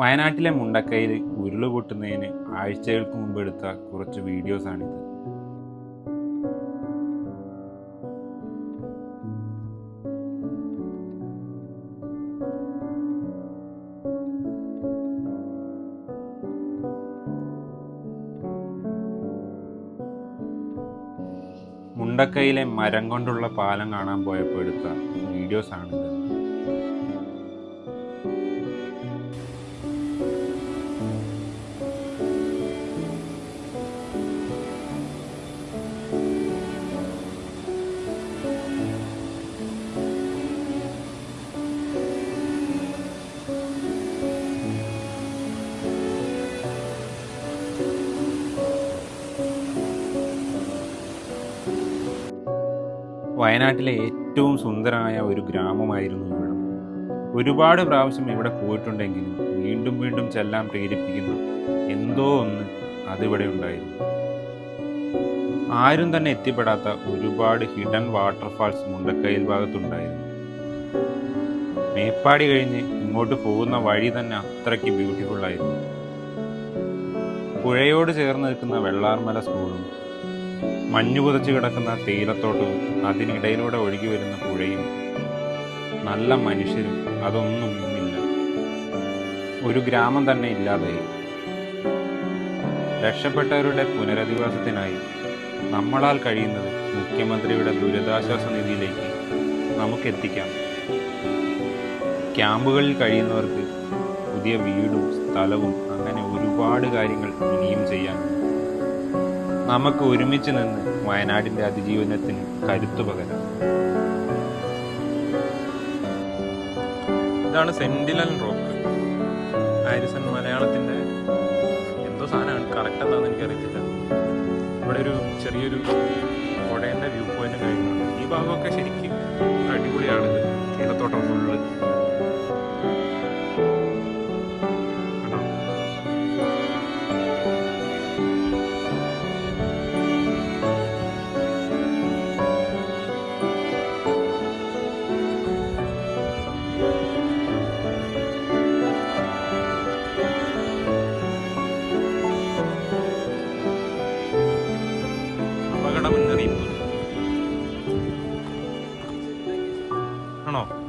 വയനാട്ടിലെ മുണ്ടക്കയിൽ ഉരുൾ പൊട്ടുന്നതിന് ആഴ്ചകൾക്ക് മുമ്പ് എടുത്ത കുറച്ച് വീഡിയോസാണിത്. മുണ്ടക്കയിലെ മരം കൊണ്ടുള്ള പാലം കാണാൻ പോയപ്പോൾ എടുത്ത വീഡിയോസാണിത്. വയനാട്ടിലെ ഏറ്റവും സുന്ദരമായ ഒരു ഗ്രാമമായിരുന്നു ഇവിടം. ഒരുപാട് പ്രാവശ്യം ഇവിടെ പോയിട്ടുണ്ടെങ്കിലും വീണ്ടും വീണ്ടും ചെല്ലാൻ പ്രേരിപ്പിക്കുന്ന. എന്തോ ഒന്ന് അതിവിടെ ഉണ്ടായിരുന്നു. ആരും തന്നെ എത്തിപ്പെടാത്ത ഒരുപാട് ഹിഡൻ വാട്ടർഫാൾസ് മുണ്ടക്കയിൽ ഭാഗത്തുണ്ടായിരുന്നു. മേപ്പാടി കഴിഞ്ഞ് ഇങ്ങോട്ട് പോകുന്ന വഴി തന്നെ അത്രയ്ക്ക് ബ്യൂട്ടിഫുൾ ആയിരുന്നു. പുഴയോട് ചേർന്ന് നിൽക്കുന്ന വെള്ളാർമല സ്കൂളും മഞ്ഞു പുതച്ച് കിടക്കുന്ന തീരത്തോട്ടവും അതിനിടയിലൂടെ ഒഴുകി വരുന്ന പുഴയും. നല്ല മനുഷ്യരും അതൊന്നും ഇന്നില്ല ഒരു ഗ്രാമം തന്നെ ഇല്ലാതെ രക്ഷപ്പെട്ടവരുടെ പുനരധിവാസത്തിനായി നമ്മളാൽ കഴിയുന്നത് മുഖ്യമന്ത്രിയുടെ ദുരിതാശ്വാസ നിധിയിലേക്ക് നമുക്ക് എത്തിക്കാം ക്യാമ്പുകളിൽ കഴിയുന്നവർക്ക് പുതിയ വീടും സ്ഥലവും അങ്ങനെ ഒരുപാട് കാര്യങ്ങൾ ഇനിയും ചെയ്യാനുണ്ട് നമുക്ക് ഒരുമിച്ച് നിന്ന് വയനാടിന്റെ അതിജീവനത്തിന് കരുത്തു പകരാം. ഇതാണ് സെന്റിലൻ റോക്ക്. ഹാരിസൺ മലയാളത്തിന്റെ എന്തോ സാധനമാണ്. കറക്റ്റ് എന്താണെന്ന് എനിക്കറിയത്തില്ല. ഇവിടെ ഒരു ചെറിയൊരു പുഴയുടെ വ്യൂ പോയിന്റ് കഴിഞ്ഞു ഈ ഭാഗമൊക്കെ ശരിക്കും no.